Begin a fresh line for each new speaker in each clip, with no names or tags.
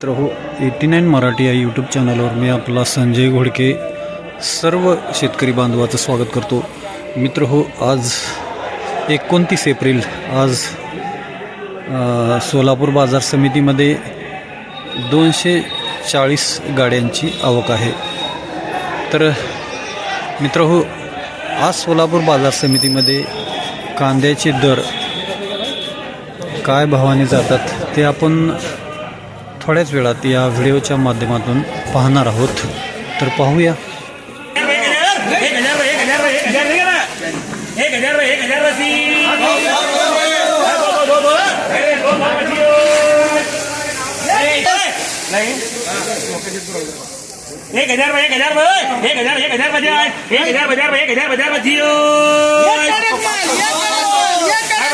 तर हो eighty nine Marathi या यूट्यूब चॅनलवर मी आपला संजय घोडके सर्व शेतकरी बांधवाचं स्वागत करतो. मित्र हो आज एकोणतीस एप्रिल आज सोलापूर बाजार समितीमध्ये दोनशे चाळीस गाड्यांची आवक आहे. तर मित्र हो आज सोलापूर बाजार समितीमध्ये कांद्याचे दर काय भावाने जातात ते आपण थोड्याच वेळात या व्हिडिओच्या माध्यमातून पाहणार आहोत तर पाहूया
एक हजार एक हजार एक हजार एक हजार एक हजार एक हजार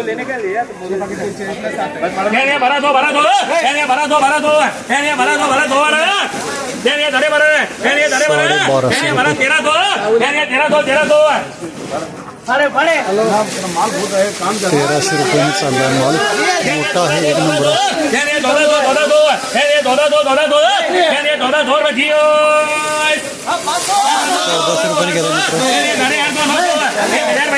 दो दो अरे दो एक एक एक एक एक एक आठ दो ध्यान या दोवा नऊ दोवा नऊ ध्यान या साडे नऊ साडे नऊ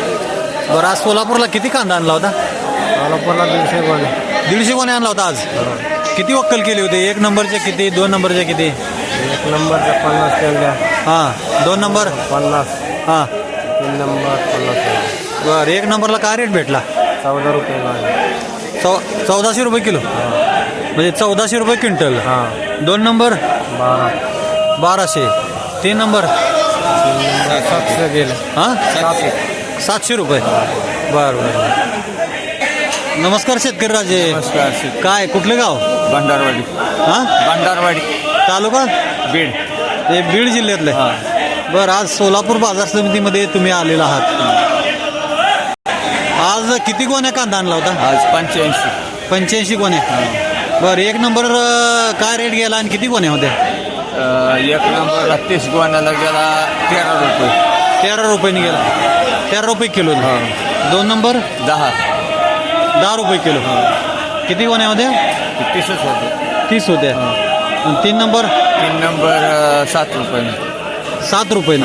बरं आज सोलापूरला किती कांदा आणला होता?
सोलापूरला दीडशे गोणे
दीडशे कोणी आणला होता आज? किती वक्कल केली होती? एक नंबरचे किती दोन नंबरचे किती?
एक नंबरच्या पन्नास केल्या
हां दोन नंबर?
पन्नास.
हां.
तीन नंबर पन्नास केल्या.
बरं एक नंबरला काय रेट भेटला?
चौदा रुपये लागले
चौ चौदाशे रुपये किलो? म्हणजे चौदाशे रुपये क्विंटल.
हां.
दोन नंबर?
बारा.
बाराशे. तीन नंबर?
सातशे गेले.
हां?
सातशे.
सातशे रुपये. बरं बरं नमस्कार शेतकरी राजे
नमस्कार
काय कुठलं गाव?
भंडारवाडी.
हां?
भंडारवाडी.
तालुका?
बीड.
हे बीड जिल्ह्यातलं. आहे. बरं आज सोलापूर बाजार समितीमध्ये तुम्ही आलेला आहात. आज किती गोण्या कांदा आणला होता?
आज पंच्याऐंशी.
पंच्याऐंशी गोण्या. बरं एक नंबर अं, काय रेट गेला आणि किती गोण्या होत्या?
एक नंबर तीस गोण्याला गेला तेरा रुपये.
तेरा रुपयाने गेला. तेरा रुपये किलो दोन नंबर?
दहा.
दहा रुपये किलो. किती गोण्या होत्या
तीसच होते.
तीस आणि तीन नंबर?
तीन नंबर सात रुपये.
सात रुपये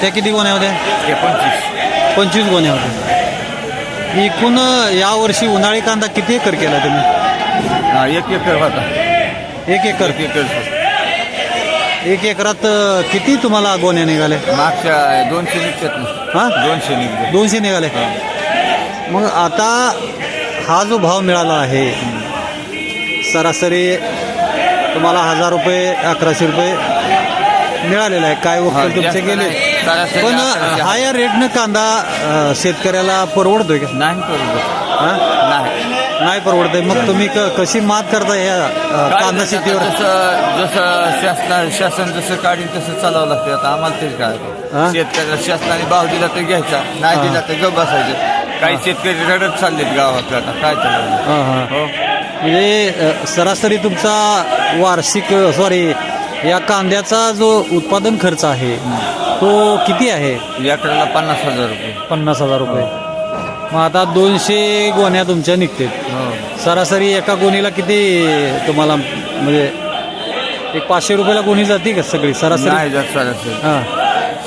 त्या किती गोण्या होत्या
एकोणतीस
पंचवीस गोण्या होत्या एकूण यावर्षी उन्हाळी कांदा किती एकर केला तुम्ही?
हा एक एकर होता.
एक एकर.
एक एकर
एक एकरात अं, किती तुम्हाला गोण्या निघाल्या?
मागच्या दोनशे निघतात ना.
हा?
दोनशे निघतात
दोनशे निघाले. मग आता हा जो भाव मिळाला आहे सरासरी तुम्हाला हजार रुपये अकराशे रुपये मिळालेला आहे. काय
हा,
वक्कल तुमचे
जास्त
गेले?
नाही. सरासरी
पण
अकराशे.
हा या रेटनं कांदा अं, शेतकऱ्याला परवडतोय का?
नाही करू
हा?
नाही
परवडतंय. मग तुम्ही क- कशी मात करता या अं, कांदा शेतीवर?
जसं जसं शासना शासन जसं काढीन तसं चालावं लागतं आता आम्हाला
हा?
काय? शेतकऱ्याला शासनाने भाव दिला तर घ्यायचा. नाही. दिला तर गप बसायचं. काही शेतकरी रडत चाललेत गावात आता काय चाललं
हां हां.
हो.
म्हणजे अ, सरासरी तुमचा वार्षिक सॉरी या कांद्याचा जो उत्पादन खर्च आहे तो किती आहे?
एकराला पन्नास हजार रुपये.
पन्नास हजार रुपये. मग आता दोनशे गोण्या तुमच्या निघते
हो.
सरासरी एका गोणीला किती तुम्हाला म्हणजे एक पाचशे रुपयाला गोणी जाते का सगळी? सरासरी?
नाही जात सरासरी.
हां.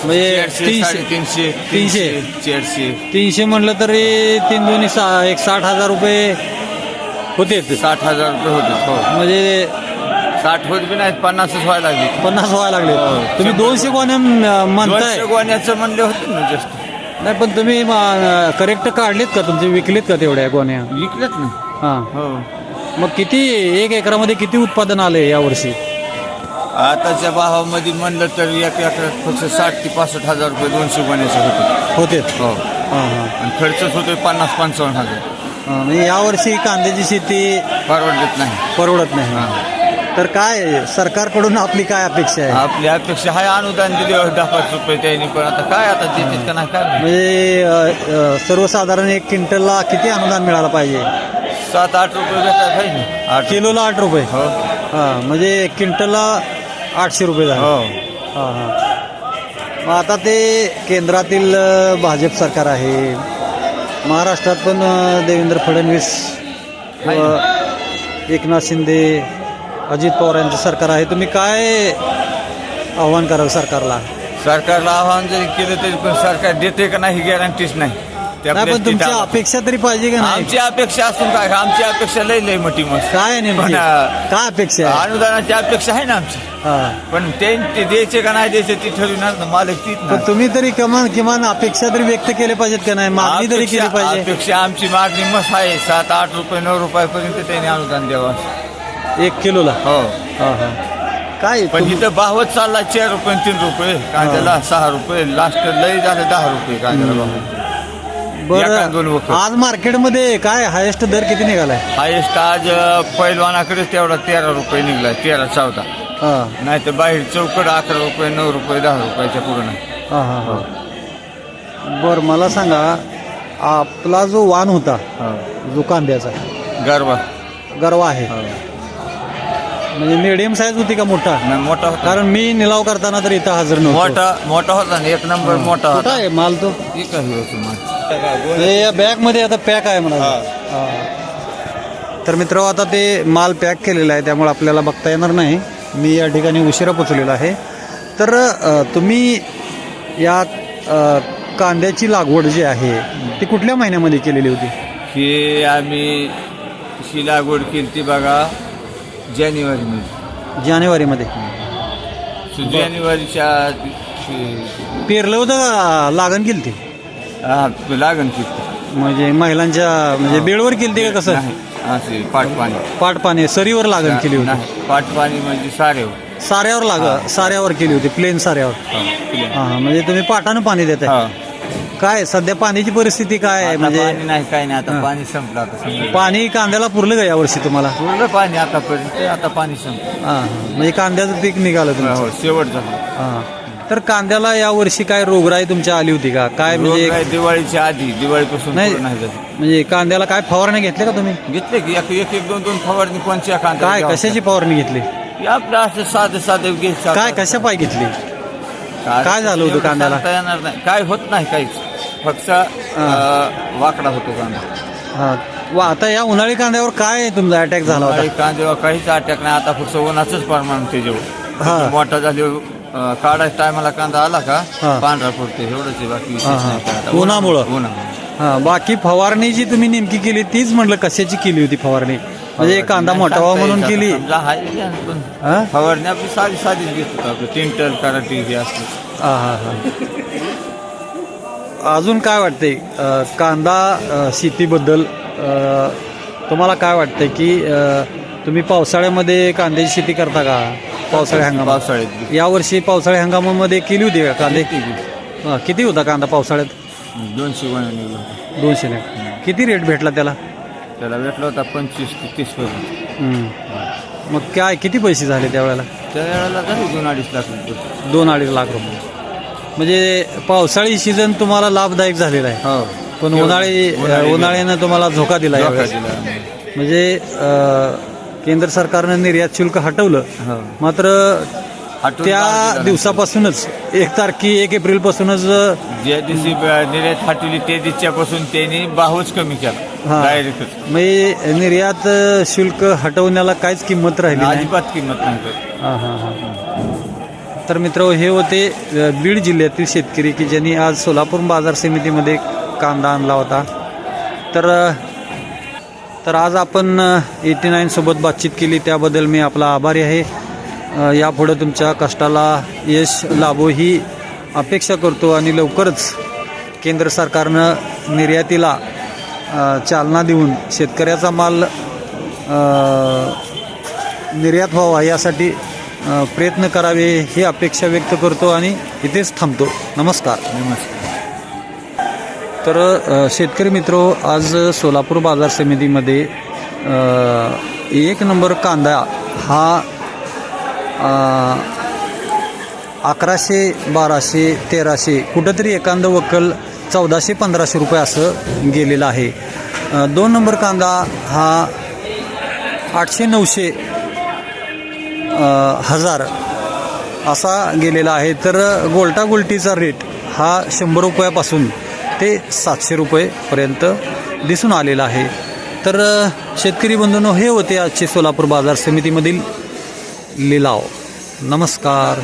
म्हणजे
चारशे
तीनशे.
साडेतीनशे
तीनशे.
चारशे.
तीनशे म्हटलं तरी तीन दोन्ही सा एक साठ हजार रुपये होते
साठ हजार रुपये होते हो.
म्हणजे
साठ होत बी नाहीत पन्नासच व्हायला लागली.
पन्नास व्हायला लागले.
हो.
तुम्ही दोनशे गोण्या म्हणताय.
दोनशे गोण्याचं म्हणले होते ना जस्ट
नाही पण तुम्ही करेक्ट काढलेत का? तुमचे विकलेत का तेवढ्या गोण्या?
विकलेत ना.
हा.
हो.
मग किती एक एकरामध्ये किती उत्पादन आले यावर्षी
आताच्या भावामध्ये म्हणलं तर एक एकरात फक्त साठ ते पासष्ट हजार रुपये दोनशे गोण्याचे होते.
होते?
हो.
हा हा.
आणि खर्चच होतोय पन्नास पंचावन्न हजार.
हा, म्हणजे यावर्षी कांद्याची शेती
परवडत नाही.
परवडत नाही.
हा.
तर काय सरकारकडून आपली काय अपेक्षा आहे?
आपली अपेक्षा आहे अनुदान दिले दहा पाच रुपये त्यांनी पण आता काय आता देतात का नाही काय.
म्हणजे अ, अ, सर्वसाधारण एक क्विंटलला किती अनुदान मिळालं पाहिजे?
सात आठ रुपये भेटतात ना आठ
किलोला आठ रुपये?
हो.
हा म्हणजे एक क्विंटलला आठशे रुपये झाले.
हो.
हा हा. मग आता ते केंद्रातील अ, भाजप सरकार आहे. महाराष्ट्रात पण अ, देवेंद्र फडणवीस व एकनाथ शिंदे अजित पवार यांचं सरकार आहे. तुम्ही काय आव्हान कराल सरकारला?
सरकारला आव्हान जरी केलं तरी पण सरकार देते का नाही गॅरंटीच नाही. ते
नाही पण तुमची अपेक्षा तरी पाहिजे का नाही?
आमची अपेक्षा असून काय? आमची अपेक्षा लय लय मोठी मस्त.
काय नेमकी?
पण, अ,
काय अपेक्षा आहे?
अनुदानाची अपेक्षा आहे ना आमची.
हा.
पण ते ते द्यायचे का नाही द्यायचे ती ठरविणार ना मालक तीच ना.
पण तुम्ही तरी किमान किमान अपेक्षा तरी व्यक्त केले पाहिजेत का नाही? मागणी तरी केली
अपेक्षा
पाहिजे?
अपेक्षा आमची मागणी मस्त आहे. सात आठ रुपये नऊ रुपयापर्यंत त्यांनी अनुदान द्यावं.
एक किलोला?
हो.
हा हा. काय
पण
तुम-
इथं भावच चालला चार रुपये आणि तीन रुपये. कांद्याला सहा रुपये लास्ट लय झालं दहा रुपये कांद्याला भाव. दोन
बरं
वखर.
आज मार्केटमध्ये काय हायेस्ट दर किती निघालाय?
हायेस्ट आज अ, पैलवानाकडे तेवढा तेरा रुपये निघलाय तेरा चौदा.
हा.
नाही तर बाहेर चौकड अकरा रुपये नऊ रुपये दहा रुपयाच्या पूर्ण
हा हा हा. बरं मला सांगा आपला जो वाण होता जो कांद्याचा
गरबा
गरवा आहे. म्हणजे मिडियम साईज होती का मोठा?
नाही, मोठा होता.
कारण मी निलाव करताना तर इथं हजर नव्हतो.
मोठा मोठा होता ना एक नंबर मोठा
कुठं
होता
आहे माल तो?
ठीक आहे होतं मग.
ते या बॅगमध्ये आता पॅक आहे म्हणा तर मित्र आता ते माल पॅक केलेला आहे त्यामुळे आपल्याला बघता येणार नाही. मी या ठिकाणी उशिरा पोचलेलो आहे. तर अ, तुम्ही या अ, कांद्याची लागवड जी आहे ती कुठल्या महिन्यामध्ये केलेली होती?
ही आम्ही ही लागवड केली ती बघा जानेवारीमध्ये.
जानेवारीमध्ये.
सो जानेवारीच्या
पेरलं होतं का? लागण केली ती
हा, लागण केली
म्हणजे महिलांच्या म्हणजे बेडवर केली ती का कसं?
नाही, असे पाटपाणी
पाटपाणी सरीवर लागण केली होती.
नाही, पाटपाणी म्हणजे सारे
साऱ्यावर लाग साऱ्यावर केली होती प्लेन साऱ्यावर. हा हा, म्हणजे तुम्ही पाटानं पाणी देताय.
हा.
काय सध्या पाण्याची परिस्थिती काय आहे?
आता
म्हणजे
पाणी नाही काही नाही. आता पाणी संपलं आता संपलं.
पाणी कांद्याला पुरलं का यावर्षी तुम्हाला?
पुरलं पाणी आतापर्यंत आता पाणी संपलं.
हा. म्हणजे कांद्याचं पीक निघालं
हो
तुमचं.
शेवट झालं.
हा. तर कांद्याला यावर्षी काय रोगराई तुमच्या आली होती का? काय म्हणजे
दिवाळीच्या आधी दिवाळीपासून
नाही.
नाही झालं.
म्हणजे कांद्याला काय फवारणी घेतल्या का तुम्ही?
घेतले की एक एक एक दोन दोन फवारणी कोणच्या कांदा
काय कशाची फवारणी घेतली?
आपलं असं साधं साधं घ्यायचं
काय कशा पाय घेतली? काय झालं होतं कांद्याला?
सांगता येणार नाही. काय होत नाही काहीच. फक्त वाकडा होतो कांदा
हा. वा आता या उन्हाळी कांद्यावर काय तुमचा अटॅक झाला होता?
उन्हाळी कांद्यावर काहीच अटॅक नाही. आता फक्त उन्हाचंच प्रमाण
हा.
त्याच्यावर मोठा झाले काढायच्या टायमाला कांदा आला का
हा.
पांढरा पडतो एवढंच आहे. बाकी विशेष
हा, हा.
नाही काय आता.
उन्हामुळं?
उन्हामुळं.
हा बाकी फवारणी जी तुम्ही नेमकी केली तीच म्हटलं कशाची केली होती फवारणी? म्हणजे कांदा मोठा व्हावा म्हणून केली.
आता. समजा हाय या पण
हा?
फवारणी आपली साधी साधीच घेत होतो आपलं कराटी हे असलं.
हा हा हा. अजून काय वाटतंय? अ, कांदा शेतीबद्दल तुम्हाला काय वाटतंय की तुम्ही पावसाळ्यामध्ये कांद्याची शेती करता का? पावसाळी हंगामात?
पावसाळ्यात
यावर्षी पावसाळी हंगामामध्ये केली होती का कांदे? हा, किती होता कांदा पावसाळ्यात?
दोनशे.
दोनशे किती रेट भेटला त्याला?
त्याला भेटला होता पंचवीस ते तीस पर्यंत
हम्म. मग काय किती पैसे झाले त्यावेळेला?
त्या वेळेला झाले दोन अडीच लाख रुपये.
दोन अडीच लाख रुपये. म्हणजे पावसाळी सीझन तुम्हाला लाभदायक झालेला आहे
हो
पण उन्हाळी उन्हाळ्यानं तुम्हाला धोका दिला यावेळेस
दिला.
म्हणजे अं, केंद्र सरकारनं निर्यात शुल्क हटवलं
हो.
मात्र त्या. दिवसापासूनच एक तारखी एक एप्रिल पासूनच
ज्या दिवशी ब- निर्यात हटवली त्या दिवसापासून त्यांनी बाहूच कमी केला
हा. म्हणजे निर्यात शुल्क हटवण्याला काहीच किंमत राहिली नाही
अजिबात किंमत करत.
हा, हा, हा. तर मित्र हे होते बीड जिल्ह्यातील शेतकरी की ज्यांनी आज सोलापूर बाजार समितीमध्ये कांदा आणला होता. तर तर आज आपण एटी नाईनसोबत बातचीत केली. त्याबद्दल मी आपला आभारी आहे. यापुढं तुमच्या कष्टाला यश लाभो ही अपेक्षा करतो आणि लवकरच केंद्र सरकारनं निर्यातीला चालना देऊन शेतकऱ्याचा माल निर्यात व्हावा यासाठी प्रयत्न करावे ही अपेक्षा व्यक्त करतो आणि इथेच थांबतो. नमस्कार.
नमस्कार.
तर शेतकरी मित्रो आज सोलापूर बाजार समितीमध्ये एक नंबर कांदा हा अकराशे बाराशे तेराशे कुठंतरी एखादं वक्कल चौदाशे पंधराशे रुपये असं गेलेलं आहे. दोन नंबर कांदा हा आठशे नऊशे हजार असा गेलेला आहे. तर गोल्टा गोल्टीचा रेट हा शंभर रुपयापासून ते सातशे रुपयेपर्यंत दिसून आलेला आहे. तर शेतकरी बंधूंनो हे होते आजचे सोलापूर बाजार समितीमधील लिलाव. नमस्कार.